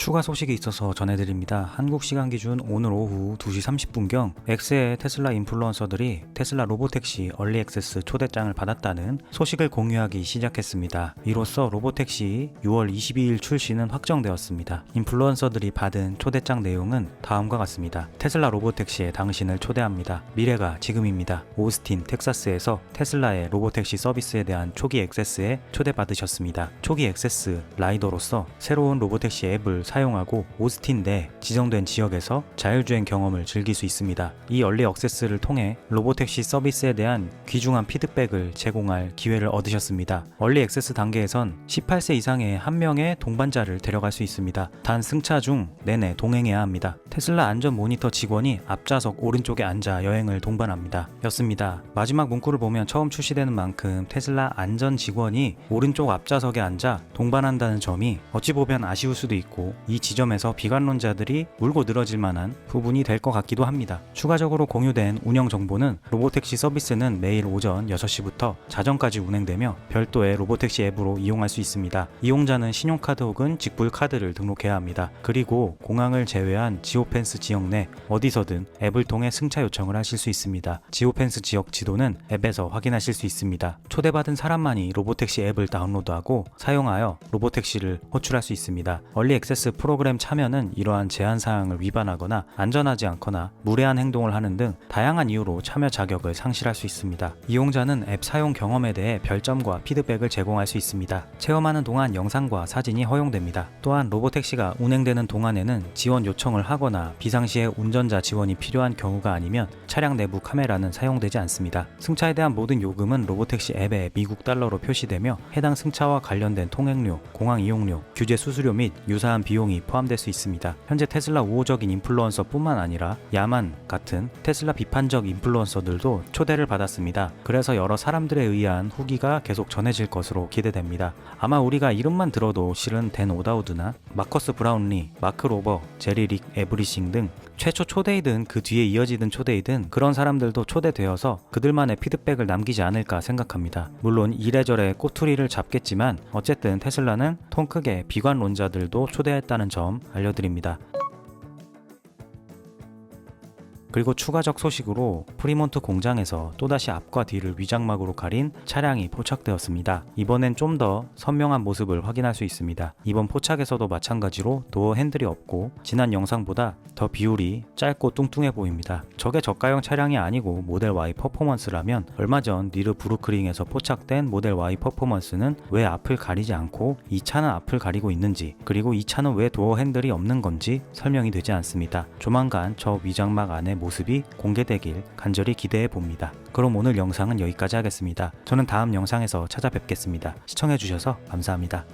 추가 소식이 있어서 전해드립니다. 한국 시간 기준 오늘 오후 2시 30분경 엑스의 테슬라 인플루언서들이 테슬라 로보택시 얼리 액세스 초대장을 받았다는 소식을 공유하기 시작했습니다. 이로써 로보택시 6월 22일 출시는 확정되었습니다. 인플루언서들이 받은 초대장 내용은 다음과 같습니다. 테슬라 로보택시에 당신을 초대합니다. 미래가 지금입니다. 오스틴, 텍사스에서 테슬라의 로보택시 서비스에 대한 초기 액세스에 초대받으셨습니다. 초기 액세스 라이더로서 새로운 로보택시 앱을 사용하고 오스틴 내 지정된 지역에서 자율주행 경험을 즐길 수 있습니다. 이 얼리 액세스를 통해 로보택시 서비스에 대한 귀중한 피드백을 제공할 기회를 얻으셨습니다. 얼리 액세스 단계에선 18세 이상의 한 명의 동반자를 데려갈 수 있습니다. 단 승차 중 내내 동행해야 합니다. 테슬라 안전 모니터 직원이 앞좌석 오른쪽에 앉아 여행을 동반합니다. 였습니다. 마지막 문구를 보면 처음 출시되는 만큼 테슬라 안전 직원이 오른쪽 앞좌석에 앉아 동반한다는 점이 어찌 보면 아쉬울 수도 있고 이 지점에서 비관론자들이 물고 늘어질 만한 부분이 될 것 같기도 합니다. 추가적으로 공유된 운영 정보는 로보택시 서비스는 매일 오전 6시부터 자정까지 운행되며 별도의 로보택시 앱으로 이용할 수 있습니다. 이용자는 신용카드 혹은 직불 카드를 등록해야 합니다. 그리고 공항을 제외한 지 오펜스 지역 내 어디서든 앱을 통해 승차 요청을 하실 수 있습니다. 지오펜스 지역 지도는 앱에서 확인하실 수 있습니다. 초대받은 사람만이 로보택시 앱을 다운로드하고 사용하여 로보택시를 호출할 수 있습니다. 얼리 액세스 프로그램 참여는 이러한 제한 사항을 위반하거나 안전하지 않거나 무례한 행동을 하는 등 다양한 이유로 참여 자격을 상실할 수 있습니다. 이용자는 앱 사용 경험에 대해 별점과 피드백을 제공할 수 있습니다. 체험하는 동안 영상과 사진이 허용됩니다. 또한 로보택시가 운행되는 동안에는 지원 요청을 하거나 비상시에 운전자 지원이 필요한 경우가 아니면 차량 내부 카메라는 사용되지 않습니다. 승차에 대한 모든 요금은 로보택시 앱에 미국 달러로 표시되며 해당 승차와 관련된 통행료, 공항 이용료, 규제 수수료 및 유사한 비용이 포함될 수 있습니다. 현재 테슬라 우호적인 인플루언서뿐만 아니라 야만 같은 테슬라 비판적 인플루언서들도 초대를 받았습니다. 그래서 여러 사람들에 의한 후기가 계속 전해질 것으로 기대됩니다. 아마 우리가 이름만 들어도 실은 댄 오다우드나 마커스 브라운리, 마크 로버, 제리 릭 에브리 싱 등 최초 초대이든 그 뒤에 이어지든 초대이든 그런 사람들도 초대되어서 그들만의 피드백을 남기지 않을까 생각합니다. 물론 이래저래 꼬투리를 잡겠지만 어쨌든 테슬라는 통 크게 비관론자들도 초대했다는 점 알려드립니다. 그리고 추가적 소식으로 프리몬트 공장에서 또다시 앞과 뒤를 위장막으로 가린 차량이 포착되었습니다. 이번엔 좀 더 선명한 모습을 확인할 수 있습니다. 이번 포착에서도 마찬가지로 도어 핸들이 없고 지난 영상보다 더 비율이 짧고 뚱뚱해 보입니다. 저게 저가형 차량이 아니고 모델 Y 퍼포먼스라면 얼마 전 니르 브루크링에서 포착된 모델 Y 퍼포먼스는 왜 앞을 가리지 않고 이 차는 앞을 가리고 있는지 그리고 이 차는 왜 도어 핸들이 없는 건지 설명이 되지 않습니다. 조만간 저 위장막 안의 모습이 공개되길 간절히 기대해 봅니다. 그럼 오늘 영상은 여기까지 하겠습니다. 저는 다음 영상에서 찾아뵙겠습니다. 시청해주셔서 감사합니다.